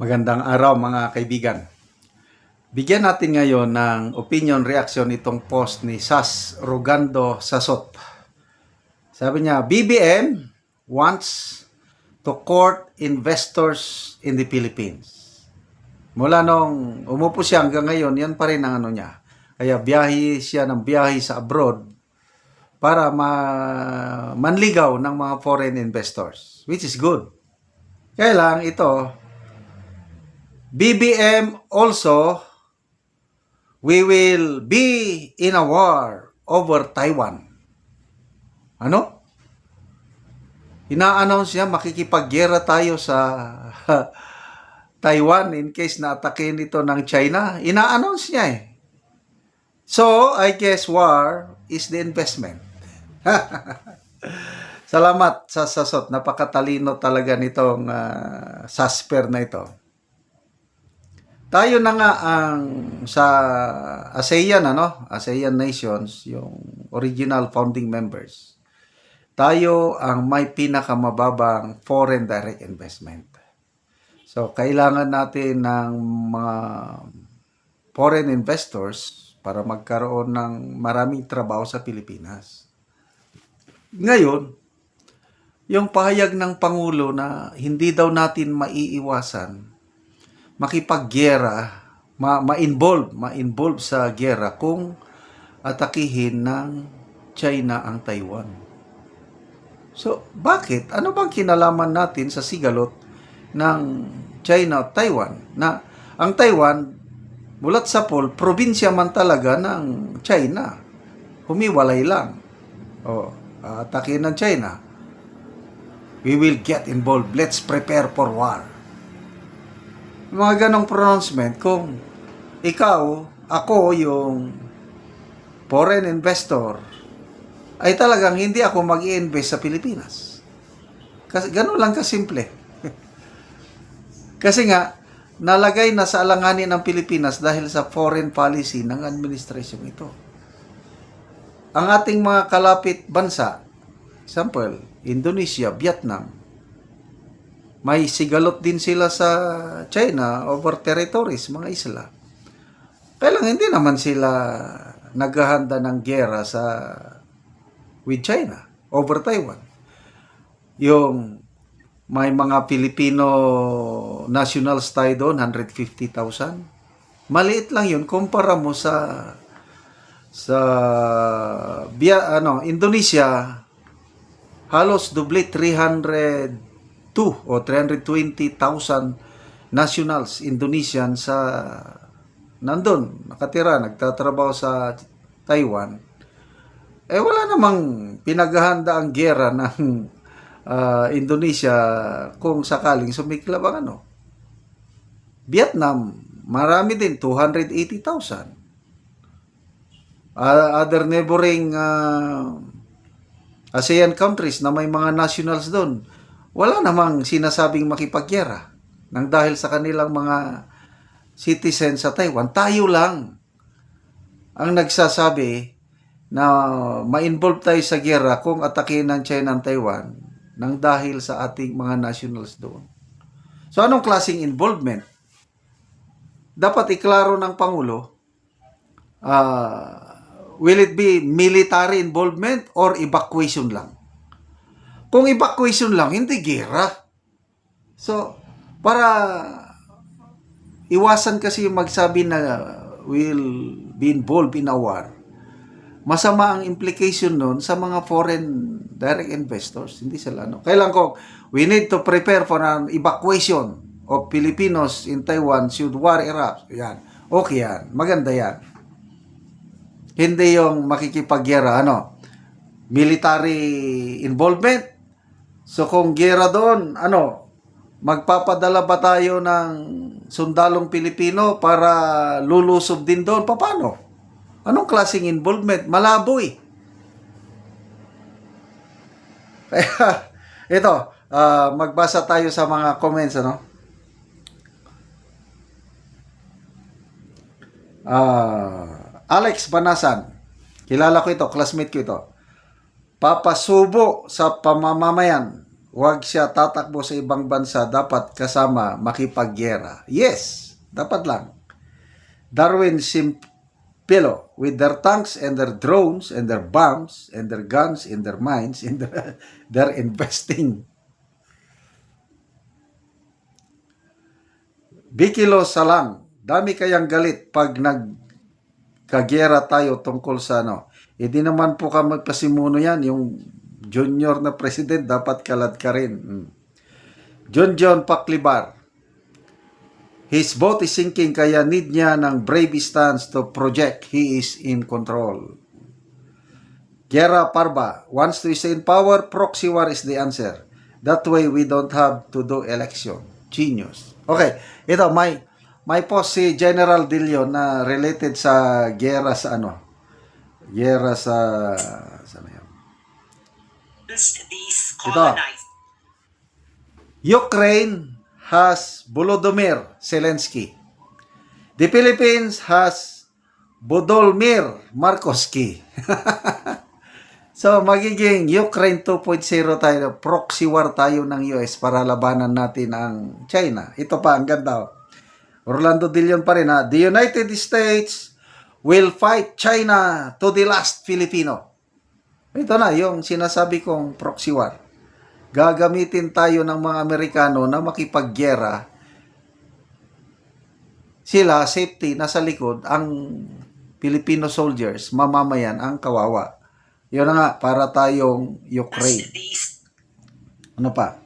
Magandang araw mga kaibigan. Bigyan natin ngayon ng opinion reaction itong post ni Sas Rogando Sasot. Sabi niya, BBM wants to court investors in the Philippines. Mula nung umupo siya hanggang ngayon, yan pa rin ang ano niya. Kaya biyahe siya ng biyahe sa abroad para ma manligaw ng mga foreign investors, which is good. Kaya lang ito, BBM also, we will be in a war over Taiwan. Ano? Ina-announce niya, makikipaggera tayo sa Taiwan in case na atakin ito ng China. Ina-announce niya eh. So, I guess war is the investment. Salamat sa sasot. Napakatalino talaga nitong ah, sasper na ito. Tayo na nga ang sa ASEAN ano, ASEAN nations, yung original founding members. Tayo ang may pinakamababang foreign direct investment. So kailangan natin ng mga foreign investors para magkaroon ng maraming trabaho sa Pilipinas. Ngayon, yung pahayag ng Pangulo na hindi daw natin maiiwasan makipaggera, ma- ma-involve, ma-involve sa gera kung atakihin ng China ang Taiwan. So, bakit? Ano bang kinalaman natin sa sigalot ng China at Taiwan? Na ang Taiwan, mulat sa pol, probinsya man talaga ng China. Humiwalay lang. O, atakihin ng China. We will get involved. Let's prepare for war mga ganong pronouncement kung ikaw, ako yung foreign investor, ay talagang hindi ako mag invest sa Pilipinas. Kasi ganun lang kasimple. Kasi nga, nalagay na sa alanganin ng Pilipinas dahil sa foreign policy ng administrasyon ito. Ang ating mga kalapit bansa, example, Indonesia, Vietnam, may sigalot din sila sa China over territories, mga isla. Kaya lang hindi naman sila naghahanda ng gera sa with China over Taiwan. Yung may mga Filipino nationals tayo doon, 150,000. Maliit lang yun kumpara mo sa sa Bia, ano, Indonesia halos doble 300 2 o 320,000 nationals Indonesian sa nandun, nakatira, nagtatrabaho sa Taiwan, eh wala namang pinaghahanda ang gera ng ah, Indonesia kung sakaling sumiklab ang ano. Vietnam, marami din, 280,000. Ah, other neighboring ah, ASEAN countries na may mga nationals doon, wala namang sinasabing makipagyera nang dahil sa kanilang mga citizens sa Taiwan. Tayo lang ang nagsasabi na ma-involve tayo sa gera kung atakin ng China ang Taiwan nang dahil sa ating mga nationals doon. So anong klaseng involvement? Dapat iklaro ng Pangulo, uh, will it be military involvement or evacuation lang? Kung evacuation lang, hindi gera. So, para iwasan kasi magsabi na will be involved in a war, masama ang implication nun sa mga foreign direct investors. Hindi sila, no? Kailan ko, we need to prepare for an evacuation of Filipinos in Taiwan should war erupt. Yan. Okay yan. Maganda yan. Hindi yung makikipagyera, ano, military involvement, So kung gera doon, ano, magpapadala ba tayo ng sundalong Pilipino para lulusob din doon? Paano? Anong klaseng involvement? Malabo eh. Kaya, ito, uh, magbasa tayo sa mga comments, ano? Uh, Alex Banasan. Kilala ko ito, classmate ko ito. Papasubo sa pamamamayan Huwag siya tatakbo sa ibang bansa, dapat kasama makipagyera. Yes, dapat lang. Darwin Simpilo, with their tanks and their drones and their bombs and their guns and their mines and their, they're investing. Bikilo Salang, dami kayang galit pag nagkagyera tayo tungkol sa ano. Hindi naman po ka magpasimuno yan, yung junior na president, dapat kalad ka rin. Mm. John John Paklibar, His boat is sinking kaya need niya ng brave stance to project he is in control. Gera Parba wants to stay in power, proxy war is the answer. That way we don't have to do election. Genius. Okay, ito may may post si General Dillon na related sa gera sa ano? Gera sa saan yan? these Ito. colonized Ukraine has Volodymyr Zelensky. The Philippines has Bodomir Markoski. so, magiging Ukraine 2.0 tayo. Proxy war tayo ng US para labanan natin ang China. Ito pa, ang ganda. oh. Orlando Dillon pa rin ha. The United States will fight China to the last Filipino. Ito na, yung sinasabi kong proxy war gagamitin tayo ng mga Amerikano na makipagyera, sila, safety, nasa likod, ang Filipino soldiers, mamamayan, ang kawawa. Yun na nga, para tayong Ukraine. Ano pa?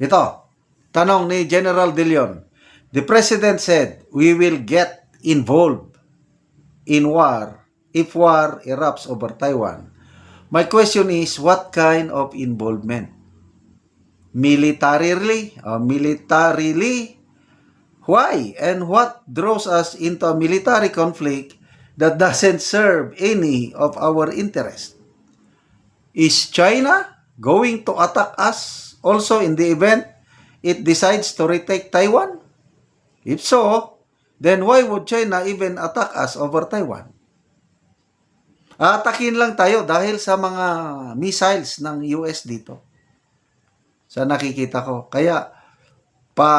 Ito, tanong ni General De Leon. The President said, we will get involved in war if war erupts over Taiwan. My question is, what kind of involvement? Militarily? Uh, militarily? Why? And what draws us into a military conflict that doesn't serve any of our interest? Is China going to attack us also in the event it decides to retake Taiwan? If so, then why would China even attack us over Taiwan? Atakin lang tayo dahil sa mga missiles ng US dito. Sa nakikita ko. Kaya pa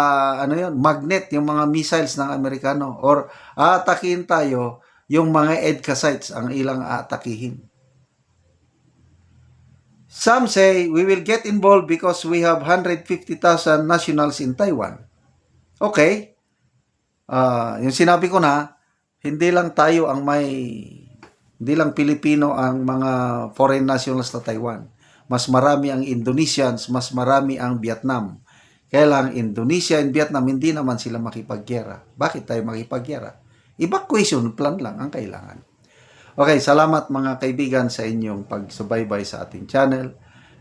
ano yon magnet yung mga missiles ng Amerikano or atakin tayo yung mga EDCA sites ang ilang atakihin. Some say we will get involved because we have 150,000 nationals in Taiwan. Okay. Ah, yung sinabi ko na, hindi lang tayo ang may hindi lang Pilipino ang mga foreign nationals sa Taiwan. Mas marami ang Indonesians, mas marami ang Vietnam. Kaya lang Indonesia and Vietnam hindi naman sila makipagyera. Bakit tayo makipagyera? Evacuation plan lang ang kailangan. Okay, salamat mga kaibigan sa inyong pagsubaybay sa ating channel.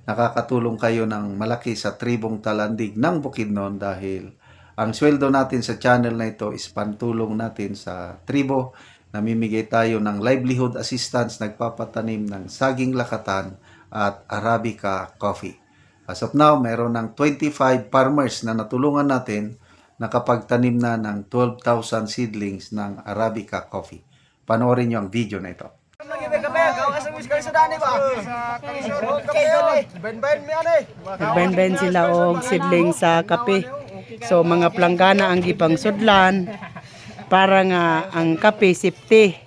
Nakakatulong kayo ng malaki sa tribong talandig ng Bukidnon dahil ang sweldo natin sa channel na ito is pantulong natin sa tribo. Namimigay tayo ng livelihood assistance, nagpapatanim ng saging lakatan at Arabica coffee. As of now, meron ng 25 farmers na natulungan natin nakapagtanim na ng 12,000 seedlings ng Arabica coffee. Panoorin nyo ang video na ito. Nagbenben sila og sidling sa kape. So mga planggana ang gipang sudlan para nga ang kape safety.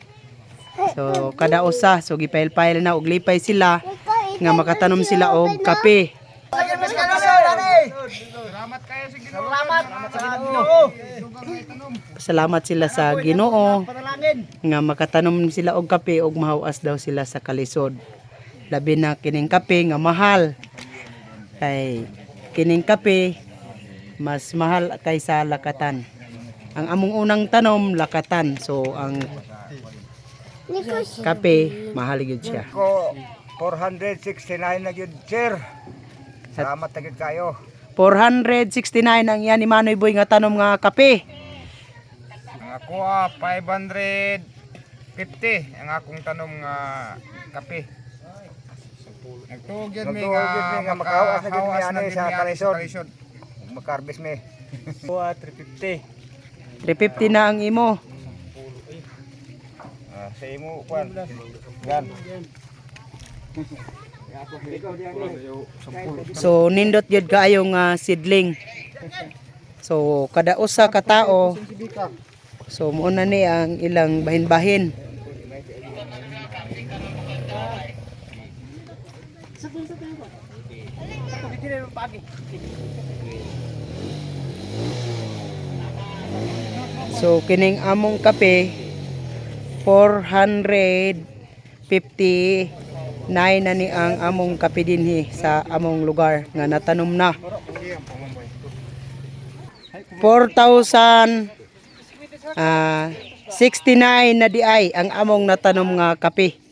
So kada usa so gipail-pail na og lipay sila nga makatanom sila og kape. Salamat sila sa Ginoo nga makatanom sila og kape og mahawas daw sila sa kalisod. Labi na kining kape nga mahal. Kay kining kape mas mahal kaysa lakatan. Ang among unang tanom lakatan. So ang kape mahal gyud siya. ko 469 na gyud sir. Salamat na gyud kayo. 469 ang yan ni Manoy Boy nga tanom nga kape. Ang ako ah 550 ang akong tanom nga kape. Nagtuog yun mi nga makahawas na ani sa kalisod. Makarbis mi. Kuha 350. 350 na ang imo. Ah, sa imo kwan. Yan. So nindot gyud kaayo nga seedling. So kada usa ka tao So mo na ni ang ilang bahin-bahin. So kining among kape 459 na ni ang among kape dinhi sa among lugar nga natanom na. 4,000 ah 69 na di ay ang among natanom nga kape.